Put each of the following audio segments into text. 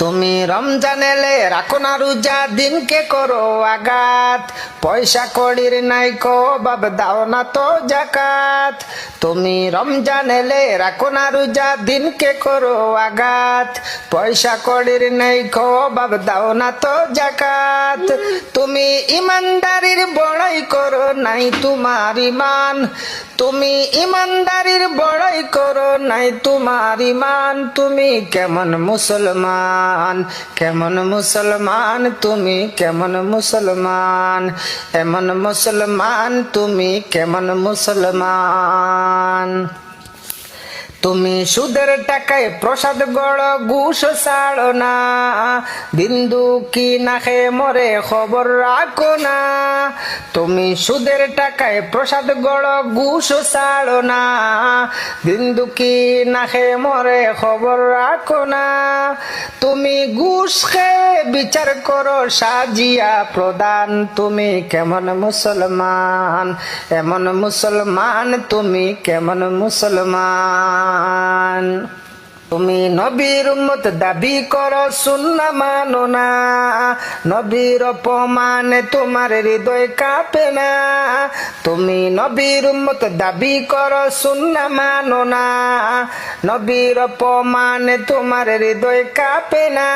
তুমি রমজান এলে রাখো না রোজা, দিনকে করো আঘাত। পয়সা কড়ির নাই কো বাব দাও না তো জাকাত। তুমি রমজান এলে রাখো না রোজা, দিনকে করো আঘাত। পয়সা কড়ির নাই কো বাব দাও না তো জাকাত। তুমি ইমানদারির বড়াই করো নাই তোমার ইমান। তুমি ইমানদারির বড়াই করো নাই তোমার ইমান। তুমি কেমন মুসলমান কেমন মুসলমান, তুমি কেমন মুসলমান, এমন মুসলমান, তুমি কেমন মুসলমান। তুমি সুদের টাকায় প্রসাদ গড়, ঘুষ ছাড়ো না। বিন্দু কি না খেয়ে মরে খবর রাখো না। তুমি সুদের টাকায় প্রসাদ গড়, ঘুষ ছাড়ো না। বিন্দু কি না খেয়ে মরে খবর রাখো না। তুমি খেয়ে বিচার করো, সাজিয়া প্রদান। তুমি কেমন মুসলমান? এমন মুসলমান তুমি কেমন মুসলমান? তুমি নবীর উম্মত দাবি করো, সুন্না মানো না। নবীর অপমানে তোমার হৃদয় কাঁপে না। তুমি নবীর উম্মত দাবি করো, সুন্না মানো না। নবীর অপমানে তোমার হৃদয় কাঁপে না।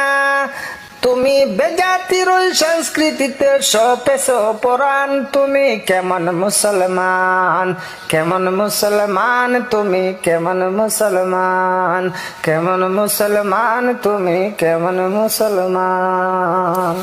তুমি বেজাতির ওই সংস্কৃতিতে সপে পরাণ, তুমি কেমন মুসলমান? কেমন মুসলমান, তুমি কেমন মুসলমান? কেমন মুসলমান, তুমি কেমন মুসলমান?